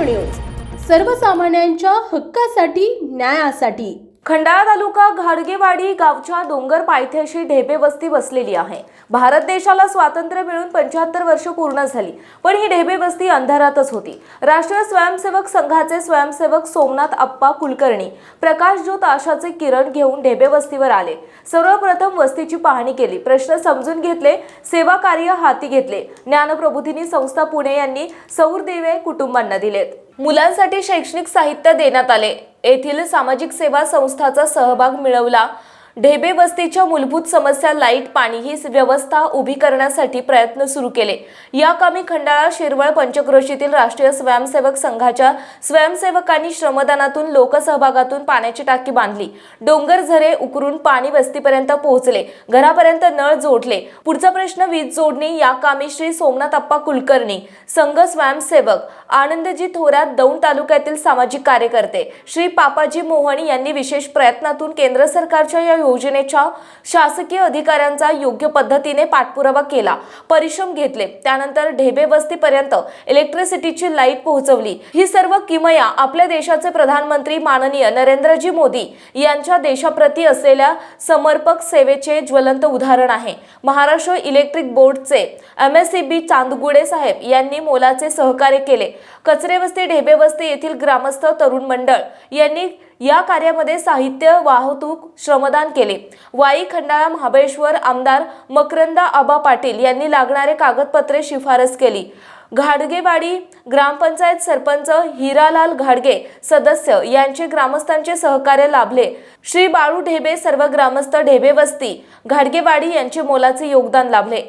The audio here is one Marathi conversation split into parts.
महाराष्ट्र न्यूज सर्वसामान्यांच्या हक्कासाठी न्यायासाठी. खंडाळा तालुका घाडगेवाडी गावच्या डोंगर पायथ्याशी ढेबे वस्ती बसलेली आहे. भारत देशाला स्वातंत्र्य मिळून पंच्याहत्तर वर्ष पूर्ण झाली पण ही ढेबे वस्ती अंधारातच होती. राष्ट्रीय स्वयंसेवक संघाचे स्वयंसेवक सोमनाथ अप्पा कुलकर्णी प्रकाश ज्योत आशाचे किरण घेऊन ढेबे वस्तीवर आले. सर्वप्रथम वस्तीची पाहणी केली. प्रश्न समजून घेतले सेवा कार्य हाती घेतले. ज्ञानप्रबोधिनी संस्था पुणे यांनी सौर देवे कुटुंबांना दिलेत. मुलांसाठी शैक्षणिक साहित्य देण्यात आले. येथील सामाजिक सेवा संस्थाचा सहभाग मिळवला. ढेबे वस्तीच्या मूलभूत समस्या लाइट पाणी ही व्यवस्था उभी करण्यासाठी प्रयत्न सुरू केले. या कामी खंडाळा शिरवळ पंचक्रोशीतील राष्ट्रीय स्वयंसेवक संघाच्या स्वयंसेवकांनी श्रमदानातून लोकसहभागातून पाण्याची टाकी बांधली. डोंगर झरे उकरून पाणी वस्तीपर्यंत पोहोचले. घरापर्यंत नळ जोडले. पुढचा प्रश्न वीज जोडणी या कामी श्री सोमनाथ अप्पा कुलकर्णी संघ स्वयंसेवक आनंदजी थोरात दौंड तालुक्यातील सामाजिक कार्यकर्ते श्री पापाजी मोहणी यांनी विशेष प्रयत्नातून केंद्र सरकारच्या या योजनेच्या शासकीय अधिकाऱ्यांचा योग्य पद्धतीने पाठपुरावा केला. परिश्रम घेतले. त्यानंतर ढेबे वस्तीपर्यंत इलेक्ट्रिसिटीची लाइट पोहोचवली. ही सर्व किमया आपल्या देशाचे प्रधानमंत्री माननीय नरेंद्रजी मोदी यांच्या देशाप्रती असलेल्या समर्पक सेवेचे ज्वलंत उदाहरण आहे. महाराष्ट्र इलेक्ट्रिक बोर्डचे M S C B Chandgude साहेब यांनी मोलाचे सहकार्य केले. कचरेवस्ती ढेबेवस्ती येथील ग्रामस्थ तरुण मंडळ यांनी या कार्यामध्ये साहित्य वाहतूक श्रमदान केले. वाई खंडाळा महाबळेश्वर आमदार मकरंदा आबा पाटील यांनी लागणारे कागदपत्रे शिफारस केली. घाडगेवाडी ग्रामपंचायत सरपंच हिरालाल घाडगे सदस्य यांचे ग्रामस्थांचे सहकार्य लाभले. श्री बाळू ढेबे सर्व ग्रामस्थ ढेबे वस्ती घाडगेवाडी यांचे मोलाचे योगदान लाभले.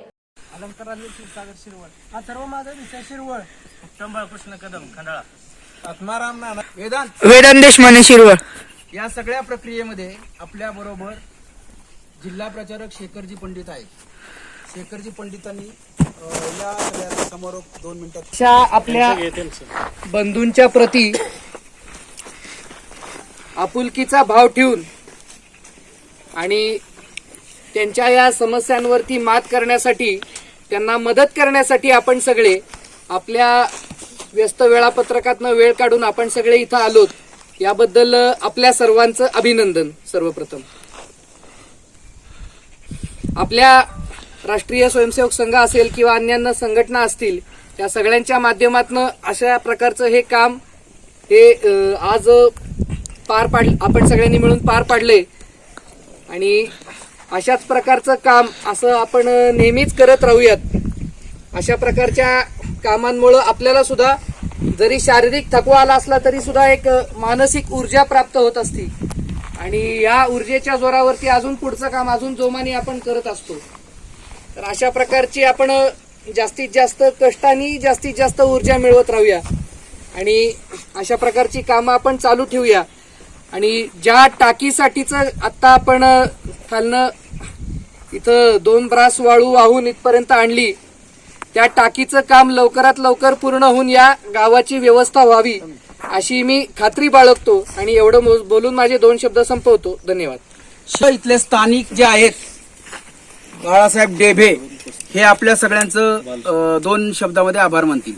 अलंकारातील शिरवळ. हा सर्व माझा विषय शिरवळ. उत्तम बाळकृष्ण कदम खंडाळा. आत्माराम नाना वेदांत. वेदांत देशमाने शिरवळ. या सगळ्या प्रक्रियेमध्ये आपल्या बरोबर जिल्हा प्रचारक शेखरजी पंडित आहेत. शेखरजी पंडितांनी या सगळ्या समारोप दोन मिनिटात अशा आपल्या बंधूंच्या प्रती आपुलकीचा भाव ठेवून आणि त्यांच्या या समस्यांवरती मात करण्यासाठी त्यांना मदत करण्यासाठी आपण सगळे आपल्या व्यस्त वेळापत्रकातनं वेळ काढून आपण सगळे इथं आलोत. याबद्दल आपल्या सर्वांचं अभिनंदन सर्वप्रथम. आपल्या राष्ट्रीय स्वयंसेवक संघ असेल किंवा अन्यान्य संघटना असतील त्या सगळ्यांच्या माध्यमातून अशा प्रकारचं हे काम हे आज पार पाड आपण सगळ्यांनी मिळून पार पाडले. आणि अशाच प्रकारचं काम असं आपण नेहमीच करत राहूयात. अशा प्रकारच्या कामांमुळं आपल्याला सुद्धा जरी शारीरिक थकवा आला असला तरी सुद्धा एक मानसिक ऊर्जा प्राप्त होत असती. आणि या ऊर्जेच्या जोरावरती अजून पुढचं काम अजून जोमाने आपण करत असतो. तर अशा प्रकारची आपण जास्तीत जास्त कष्टाने जास्तीत जास्त ऊर्जा मिळवत राहूया. आणि अशा प्रकारची कामं आपण चालू ठेवूया. आणि ज्या टाकीसाठीचं आत्ता आपण खालनं इथं दोन ब्रास वाळू वाहून इथपर्यंत आणली त्या टाकीचं काम लवकरात लवकर पूर्ण होऊन या गावाची व्यवस्था व्हावी अशी मी खात्री बाळगतो आणि एवढं बोलून माझे दोन शब्द संपवतो. धन्यवाद. श इथले स्थानिक जे आहेत बाळासाहेब डेभे हे आपल्या सगळ्यांचं दोन शब्दामध्ये आभार मानतील.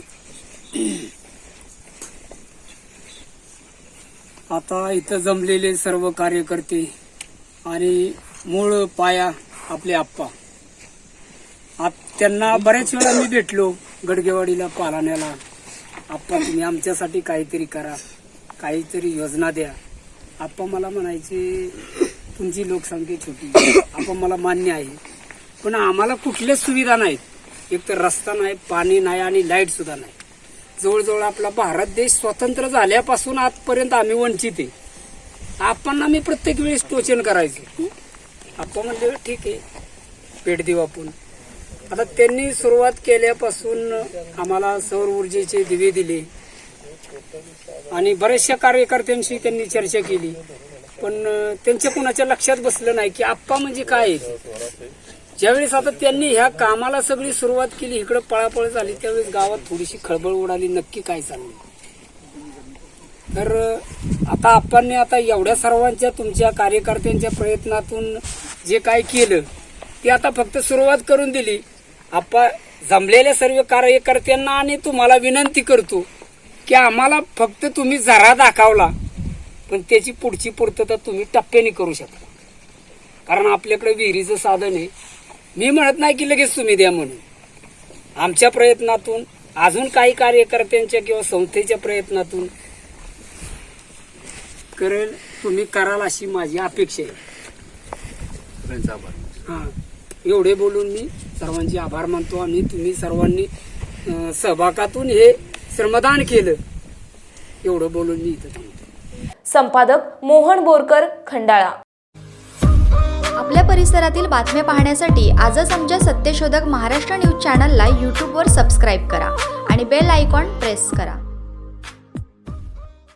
आता इथं जमलेले सर्व कार्यकर्ते आणि मूळ पाया आपले आप्पा. आप त्यांना बऱ्याच वेळा मी भेटलो गडगेवाडीला पालाण्याला. आप्पा तुम्ही आमच्यासाठी काहीतरी करा. काहीतरी योजना द्या. आप्पा मला म्हणायचे तुमची लोकसंख्या छोटी आपण मला मान्य आहे. पण आम्हाला कुठल्याच सुविधा नाहीत. एक तर रस्ता नाही पाणी नाही आणि लाइट सुद्धा नाही. जवळजवळ आपला भारत देश स्वतंत्र झाल्यापासून आजपर्यंत आम्ही वंचित आहे. आपण आम्ही प्रत्येक वेळेस टोचन करायचो. आपण म्हणजे ठीक आहे. भेट देऊ आपण. आता त्यांनी सुरुवात केल्यापासून आम्हाला सौर ऊर्जेचे दिवे दिले. आणि बऱ्याचशा कार्यकर्त्यांशी त्यांनी चर्चा केली. पण त्यांच्या कुणाच्या लक्षात बसलं नाही की आप्पा म्हणजे काय? ज्यावेळेस आता त्यांनी ह्या कामाला सगळी सुरुवात केली इकडे पळापळ झाली त्यावेळेस गावात थोडीशी खळबळ उडाली नक्की काय चाललं? तर आता आपण आता एवढ्या सर्वांच्या तुमच्या कार्यकर्त्यांच्या प्रयत्नातून जे काय केलं ते आता फक्त सुरुवात करून दिली. आपण जमलेल्या सर्व कार्यकर्त्यांना आणि तुम्हाला विनंती करतो की आम्हाला फक्त तुम्ही जरा दाखवला पण त्याची पुढची पूर्तता तुम्ही टप्प्याने करू शकता. कारण आपल्याकडे विहिरीचं साधन आहे. मी म्हणत नाही की लगेच तुम्ही द्या म्हणून. आमच्या प्रयत्नातून अजून काही कार्यकर्त्यांच्या किंवा संस्थेच्या प्रयत्नातून करेल तुम्ही कराल अशी माझी अपेक्षा आहे. हा. एवढे बोलून मी सर्वांचे आभार मानतो आणि तुम्ही सर्वांनी सहभागातून हे श्रमदान केलं. एवढं बोलून मी इथं थांबतो. संपादक मोहन बोरकर खंडाळा. आपल्या परिसरातील बातम्या पाहण्यासाठी आजच आमच्या सत्यशोधक महाराष्ट्र न्यूज चॅनलला यूट्यूबवर सबस्क्राईब करा आणि बेल आयकॉन प्रेस करा.